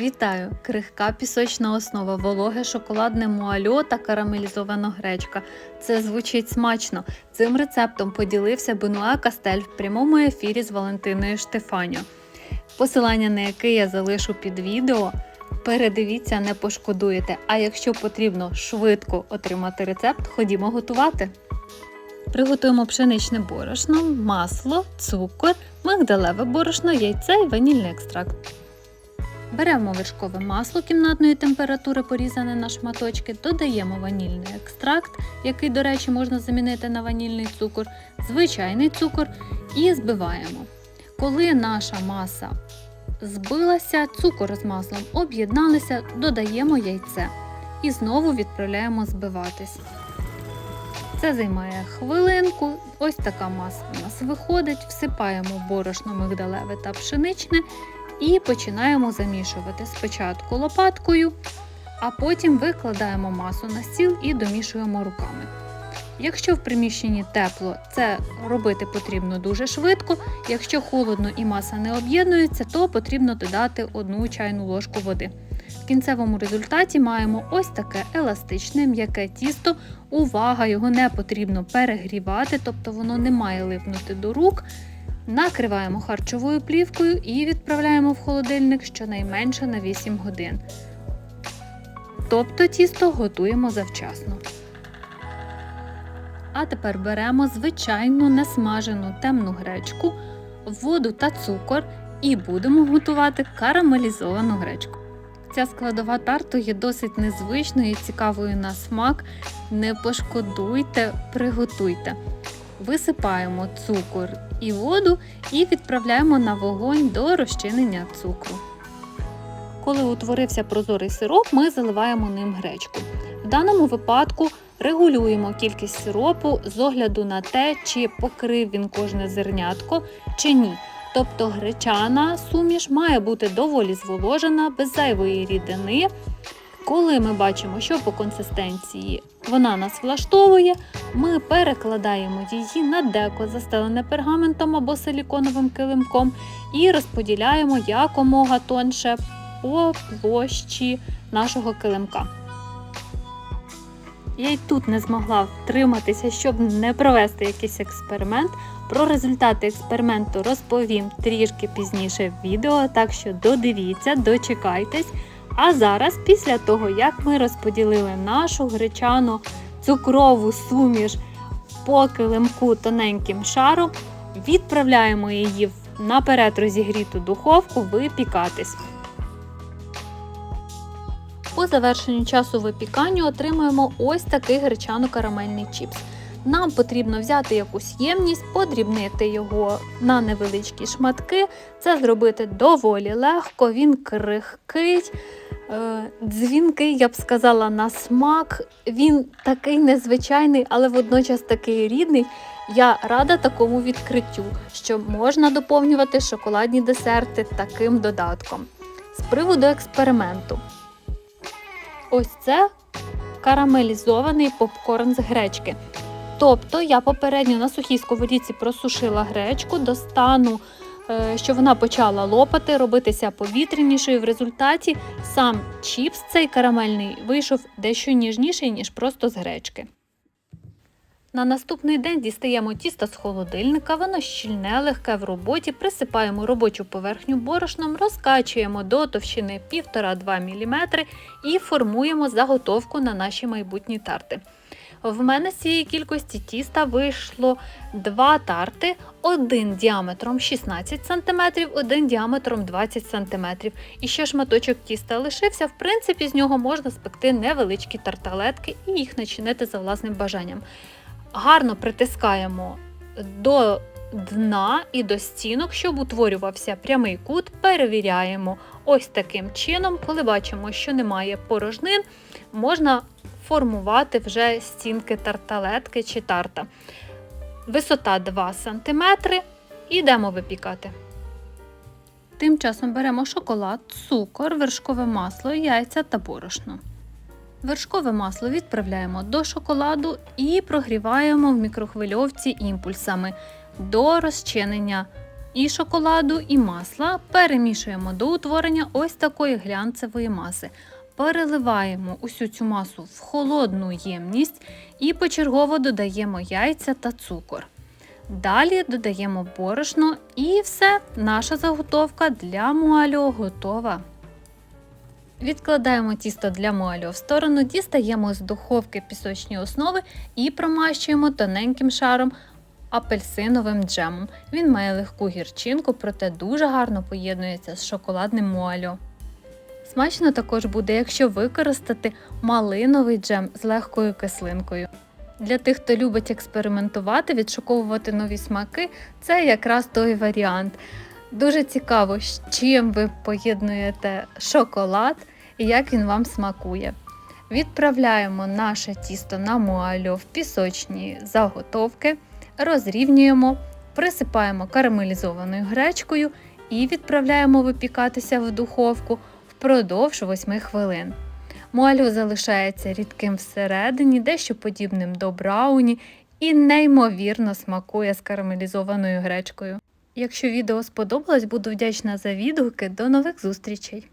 Вітаю! Крихка пісочна основа, вологе шоколадне муальо та карамелізована гречка. Це звучить смачно. Цим рецептом поділився Бенуа Кастель в прямому ефірі з Валентиною Штефаньо. Посилання на яке я залишу під відео. Передивіться, не пошкодуєте. А якщо потрібно швидко отримати рецепт, ходімо готувати. Приготуємо пшеничне борошно, масло, цукор, мигдалеве борошно, яйце і ванільний екстракт. Беремо вершкове масло кімнатної температури, порізане на шматочки, додаємо ванільний екстракт, який, до речі, можна замінити на ванільний цукор, звичайний цукор і збиваємо. Коли наша маса збилася, цукор з маслом об'єдналися, додаємо яйце і знову відправляємо збиватись. Це займає хвилинку. Ось така маса у нас виходить. Всипаємо борошно мигдалеве та пшеничне і починаємо замішувати спочатку лопаткою, а потім викладаємо масу на стіл і домішуємо руками. Якщо в приміщенні тепло, це робити потрібно дуже швидко. Якщо холодно і маса не об'єднується, то потрібно додати одну чайну ложку води. В кінцевому результаті маємо ось таке еластичне м'яке тісто. Увага, його не потрібно перегрівати, тобто воно не має липнути до рук. Накриваємо харчовою плівкою і відправляємо в холодильник щонайменше на 8 годин. Тобто тісто готуємо завчасно. А тепер беремо звичайну несмажену темну гречку, воду та цукор і будемо готувати карамелізовану гречку. Ця складова тарту є досить незвичною і цікавою на смак. Не пошкодуйте, приготуйте. Висипаємо цукор і воду і відправляємо на вогонь до розчинення цукру. Коли утворився прозорий сироп, ми заливаємо ним гречку. В даному випадку регулюємо кількість сиропу з огляду на те, чи покрив він кожне зернятко чи ні. Тобто гречана суміш має бути доволі зволожена, без зайвої рідини. Коли ми бачимо, що по консистенції вона нас влаштовує, ми перекладаємо її на деко, застелене пергаментом або силіконовим килимком, і розподіляємо якомога тонше по площі нашого килимка. Я й тут не змогла втриматися, щоб не провести якийсь експеримент. Про результати експерименту розповім трішки пізніше в відео, так що додивіться, дочекайтесь. А зараз, після того, як ми розподілили нашу гречану цукрову суміш по килимку тоненьким шаром, відправляємо її наперед розігріту духовку випікатись. По завершенню часу випікання отримуємо ось такий гречано-карамельний чіпс. Нам потрібно взяти якусь ємність, подрібнити його на невеличкі шматки. Це зробити доволі легко, він крихкий, е, дзвінкий, я б сказала, на смак. Він такий незвичайний, але водночас такий рідний. Я рада такому відкриттю, що можна доповнювати шоколадні десерти таким додатком. З приводу експерименту. Ось це карамелізований попкорн з гречки. Тобто я попередньо на сухій сковорідці просушила гречку до стану, е, що вона почала лопати, робитися повітрянішою. В результаті сам чіпс цей карамельний вийшов дещо ніжніший, ніж просто з гречки. На наступний день дістаємо тісто з холодильника, воно щільне, легке в роботі, присипаємо робочу поверхню борошном, розкачуємо до товщини 1,5-2 мм і формуємо заготовку на наші майбутні тарти. В мене з цієї кількості тіста вийшло два тарти, один діаметром 16 см, один діаметром 20 см. І ще шматочок тіста лишився. В принципі, з нього можна спекти невеличкі тарталетки і їх начинити за власним бажанням. Гарно притискаємо до дна і до стінок, щоб утворювався прямий кут. Перевіряємо ось таким чином. Коли бачимо, що немає порожнин, можна формувати вже стінки тарталетки чи тарта. Висота 2 см йдемо випікати. Тим часом беремо шоколад, цукор, вершкове масло, яйця та борошно. Вершкове масло відправляємо до шоколаду і прогріваємо в мікрохвильовці імпульсами до розчинення і шоколаду, і масла. Перемішуємо до утворення ось такої глянцевої маси. Переливаємо усю цю масу в холодну ємність і почергово додаємо яйця та цукор. Далі додаємо борошно і все, наша заготовка для муальо готова. Відкладаємо тісто для муальо в сторону, дістаємо з духовки пісочні основи і промащуємо тоненьким шаром апельсиновим джемом. Він має легку гірчинку, проте дуже гарно поєднується з шоколадним муальо. Смачно також буде, якщо використати малиновий джем з легкою кислинкою. Для тих, хто любить експериментувати, відшуковувати нові смаки, це якраз той варіант. Дуже цікаво, з чим ви поєднуєте шоколад і як він вам смакує. Відправляємо наше тісто на муальо в пісочні заготовки, розрівнюємо, присипаємо карамелізованою гречкою і відправляємо випікатися в духовку впродовж 8 хвилин. Муалю залишається рідким всередині, дещо подібним до брауні і неймовірно смакує з карамелізованою гречкою. Якщо відео сподобалось, буду вдячна за відгуки. До нових зустрічей!